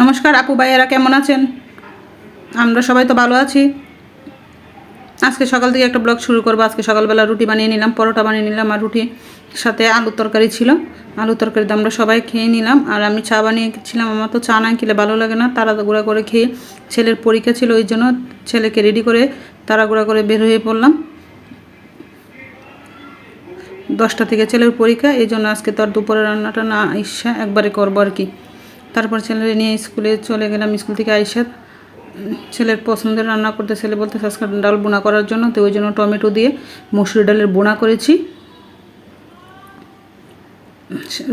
নমস্কার আপু ভাইয়েরা, কেমন আছেন? আমরা সবাই তো ভালো আছি। আজকে সকাল থেকে একটা ব্লগ শুরু করব। আজকে সকালবেলা রুটি বানিয়ে নিলাম, পরোটা বানিয়ে নিলাম আর রুটি সাথে আলুর তরকারি ছিল। আলুর তরকারি আমরা সবাই খেয়ে নিলাম। আর আমি চা বানিয়েছিলাম, আমার তো চা না খেলে ভালো লাগে না। তাড়াগুড়া করে খেয়ে ছেলের পরীক্ষা ছিল, ওই জন্য ছেলেকে রেডি করে তাড়াগুড়া করে বের হয়ে পড়লাম। দশটা থেকে ছেলের পরীক্ষা, এই জন্য আজকে তো আর দুপুরে রান্নাটা না, ইচ্ছা, একবারে করব আর কি। তারপর ছেলে নিয়ে স্কুলে চলে গেলাম, স্কুল থেকে আইসা ছেলের পছন্দের রান্না করতে ছেলে বলতে আজকে ডাল বোনা করার জন্য। তো ওই জন্য টমেটো দিয়ে মসুর ডালের বোনা করেছি।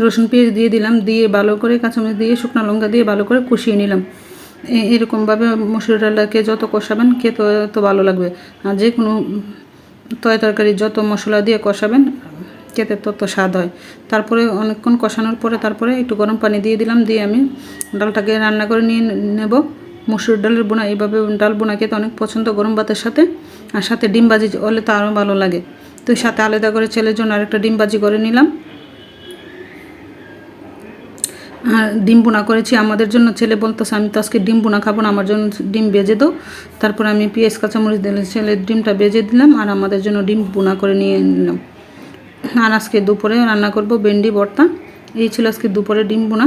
রসুন পেঁয়াজ দিয়ে দিলাম, দিয়ে ভালো করে কাঁচামরিচ দিয়ে, শুকনো লঙ্কা দিয়ে ভালো করে কষিয়ে নিলাম। এরকমভাবে মসুর ডালটাকে যত কষাবেন, খেতে তো ভালো লাগবে। আর যে কোনো তয় তরকারি যত মশলা দিয়ে কষাবেন খেতে তত স্বাদ হয়। তারপরে অনেকক্ষণ কষানোর পরে তারপরে একটু গরম পানি দিয়ে দিলাম, দিয়ে আমি ডালটাকে রান্না করে নিয়ে নেব। মসুর ডালের বোনা, এইভাবে ডাল বোনা খেতে অনেক পছন্দ গরম ভাতের সাথে। আর সাথে ডিম ভাজি হলে তো আরও ভালো লাগে। তো সাথে আলাদা করে ছেলের জন্য আরেকটা ডিম ভাজি করে নিলাম। আর ডিম বোনা করেছি আমাদের জন্য। ছেলে বলতেছে, আমি তো আজকে ডিম বোনা খাব না, আমার জন্য ডিম বেজে দাও। তারপর আমি পেঁয়াজ, কাঁচামরিচ দিলে ছেলের ডিমটা বেজে দিলাম, আর আমাদের জন্য ডিম বোনা করে নিয়ে নিলাম। আর আজকে দুপুরে রান্না করব ভেন্ডি, ভর্তা। এই ছিল আজকে দুপুরে ডিম বোনা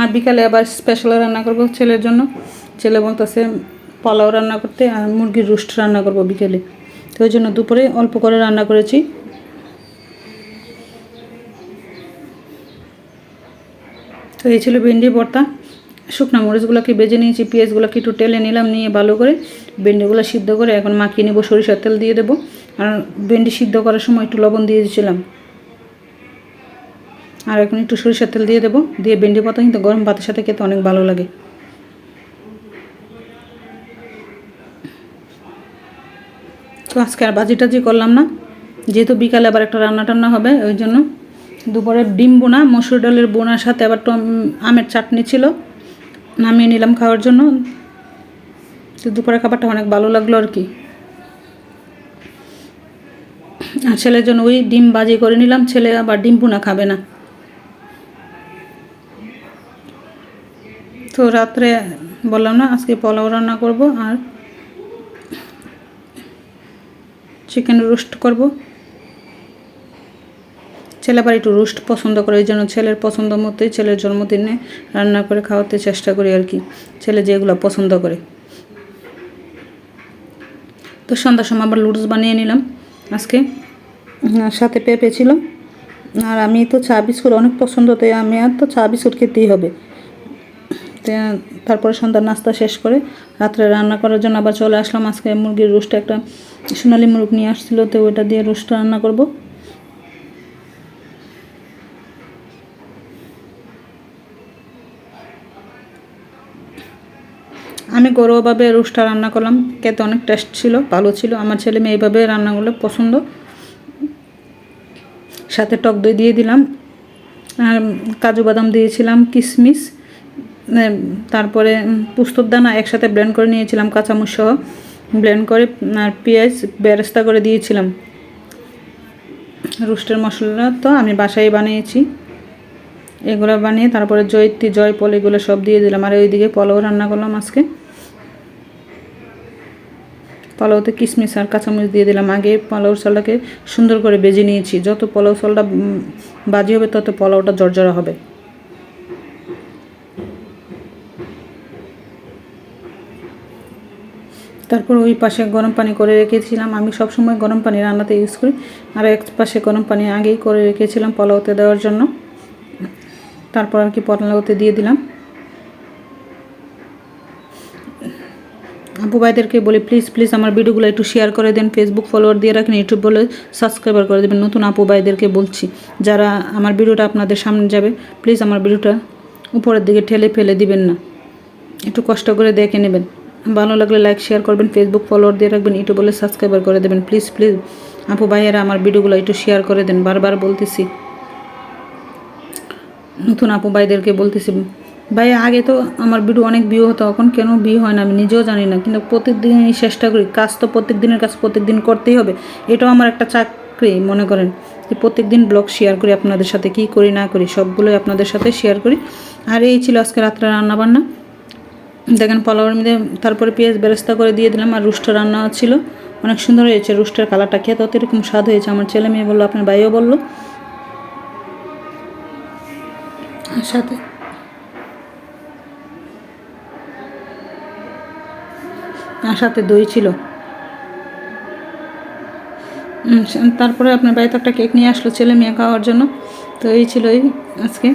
আর বিকালে আবার স্পেশাল রান্না করব ছেলের জন্য। ছেলে বলতেছে পোলাও রান্না করতে আর মুরগির রোস্ট রান্না করব বিকেলে। তো ওই জন্য দুপুরে অল্প করে রান্না করেছি। তো এই ছিল ভেন্ডি, ভর্তা। শুকনো মরিচগুলোকে বেজে নিয়েছি, পেঁয়াজগুলোকে একটু টেলে নিলাম, নিয়ে ভালো করে ভেন্ডিগুলো সিদ্ধ করে এখন মাখিয়ে নেব, সরিষার তেল দিয়ে দেবো। আর ভেন্ডি সিদ্ধ করার সময় একটু লবণ দিয়ে দিয়েছিলাম। আর এখন একটু সরিষার তেল দিয়ে দেবো, দিয়ে ভেন্ডি পাতা কিন্তু গরম ভাতের সাথে খেতে অনেক ভালো লাগে। তো আজকে আর বাজি টাজি করলাম না, যেহেতু বিকালে আবার একটা রান্না টান্না হবে, ওই জন্য দুপুরে ডিম বোনা, মসুর ডালের বোনার সাথে আবার আমের চাটনি ছিল। নামিয়ে নিলাম খাওয়ার জন্য। তো দুপুরে খাবারটা অনেক ভালো লাগল আর কি। আর ছেলের জন্য ওই ডিম বাজি করে নিলাম, ছেলে আবার ডিম বোনা খাবে না। তো রাত্রে বললাম না, আজকে পোলাও রান্না করব আর চিকেন রোস্ট করব। ছেলে আবার একটু রোস্ট পছন্দ করে এই জন্য ছেলের পছন্দ মতোই ছেলের জন্মদিনে রান্না করে খাওয়াতে চেষ্টা করি আর কি, ছেলে যেগুলো পছন্দ করে। তো সন্ধ্যার সময় আবার লুডস বানিয়ে নিলাম আজকে। সাথে পেঁপে ছিল। আর আমি তো চা বিস্কুট অনেক পছন্দ তাই আমি আর তো চা বিস্কুট খেতেই হবে। তারপরে সন্ধ্যার নাস্তা শেষ করে রাত্রে রান্না করার জন্য আবার চলে আসলাম। আজকে মুরগির রোস্ট একটা সোনালি মুরগ নিয়ে আসছিল, তো ওইটা দিয়ে রোস্ট রান্না করব। আমি ঘরোয়াভাবে রোস্টটা রান্না করলাম। খেতে অনেক টেস্ট ছিল, ভালো ছিল। আমার ছেলে মেয়ে এইভাবে রান্নাগুলো পছন্দ। সাথে টক দই দিয়ে দিলাম। আর কাজু বাদাম দিয়েছিলাম কিশমিশ তারপরে পোস্তর দানা একসাথে ব্লেন্ড করে নিয়েছিলাম, কাঁচামরিচ সহ। ব্লেন্ড করে, আর পেঁয়াজ বেরেস্তা করে দিয়েছিলাম। রোস্টের মশলা তো আমি বাসায় বানিয়েছি। এগুলো বানিয়ে তারপরে জয়িত্রী, জয়পল এগুলো সব দিয়ে দিলাম। আর ওইদিকে পোলাও রান্না করলাম আজকে। পোলাওতে কিশমিশ আর কাঁচামরিচ দিয়ে দিলাম। আগে পোলাও চালটাকে সুন্দর করে বেজে নিয়েছি। যত পোলাও চালটা বাজি হবে, তত পোলাওটা জর্জরা হবে। তারপর ওই পাশে গরম পানি করে রেখেছিলাম। আমি সব সময় গরম পানি রান্নাতে ইউজ করি। আর এক পাশে গরম পানি আগেই করে রেখেছিলাম পোলাওতে দেওয়ার জন্য। তারপর আর কি পোলাওতে দিয়ে দিলাম। আপু ভাইদেরকে বলি প্লিজ প্লিজ আমার ভিডিওগুলো একটু শেয়ার করে দেন ফেসবুক ফলোয়ার দিয়ে রাখেন ইউটিউব বলে সাবস্ক্রাইবার করে দেবেন, নতুন আপু ভাইদেরকে বলছি। যারা আমার ভিডিওটা আপনাদের সামনে যাবে প্লিজ আমার ভিডিওটা উপরের দিকে ঠেলে ফেলে দিবেন না। একটু কষ্ট করে দেখে নেবেন। ভালো লাগলে লাইক শেয়ার করবেন ফেসবুক ফলোয়ার দিয়ে রাখবেন ইউটিউব বলে সাবস্ক্রাইবার করে দেবেন প্লিজ প্লিজ আপু ভাইয়েরা আমার ভিডিওগুলো একটু শেয়ার করে দেন, বারবার বলতেছি। নতুন আপু ভাইদেরকে বলতেছি ভাই, আগে তো আমার ভিডিও অনেক ভিউ হতো, এখন কেন ভিউ হয় না আমি নিজেও জানি না। কিন্তু প্রত্যেকদিনই চেষ্টা করি, কাজ তো প্রত্যেক দিনের কাজ প্রত্যেক দিন করতেই হবে। এটাও আমার একটা চাকরি, মনে করেন। যে প্রত্যেক দিন ব্লগ শেয়ার করি আপনাদের সাথে, কি করি না করি, সবগুলোই আপনাদের সাথে শেয়ার করি। আর এই ছিল আজকে রাত্রে রান্নাবান্না। দেখেন, পোলাওয়ের মধ্যে তারপরে পেঁয়াজ বেরেস্তা করে দিয়ে দিলাম, আর রুস্টার রান্না ছিল। অনেক সুন্দর হয়েছে, রুস্টার কালারটা খেতে অত এরকম স্বাদ হয়েছে। আমার ছেলে মেয়ে বলল, আপনার ভাইও বলল। সাথে সাথে দই ছিল। তারপরে আপনার বাড়িতে একটা কেক নিয়ে আসলো, ছেলে মেয়ে খাওয়ার জন্য। তো এই ছিল এই আজকে।